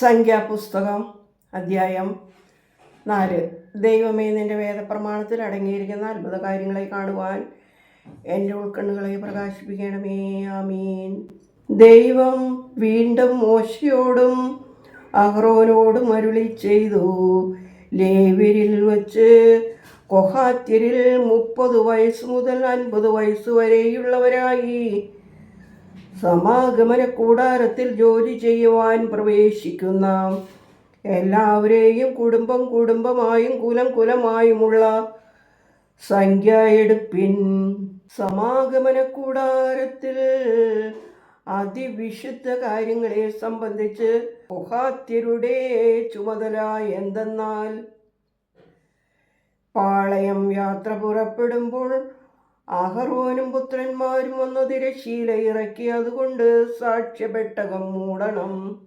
സംഖ്യാപുസ്തകം അധ്യായം നാല്. ദൈവമേ നിന്റെ വേദപ്രമാണത്തിൽ അടങ്ങിയിരിക്കുന്ന അത്ഭുത കാര്യങ്ങളെ കാണുവാൻ എന്റെ ഉൾക്കണ്ണുകളെ പ്രകാശിപ്പിക്കണമേ. ആമീൻ. ദൈവം വീണ്ടും മോശയോടും അഹ്റോനോടും അരുളി ചെയ്തു. ലേവ്യരിൽ വച്ച് കൊഹാത്യരിൽ മുപ്പത് വയസ്സ് മുതൽ അൻപത് വയസ്സ് വരെയുള്ളവരായി. സമാഗമന കൂടാരത്തിൽ ജോലി ചെയ്യുവാൻ പ്രവേശിക്കുന്ന എല്ലാവരെയും കുടുംബം കുടുംബമായും കുലം കുലമായുമുള്ള സംഖ്യ എടുപ്പിൻ സമാഗമന കൂടാരത്തിൽ അതിവിശുദ്ധ കാര്യങ്ങളെ സംബന്ധിച്ച് ഗുഹാത്യരുടെ ചുമതല എന്തെന്നാൽ പാളയം യാത്ര പുറപ്പെടുമ്പോൾ അഹറോനും പുത്രന്മാരും വന്നതിരശീല ഇറക്കി അതുകൊണ്ട് സാക്ഷ്യപെട്ടകം മൂടണം.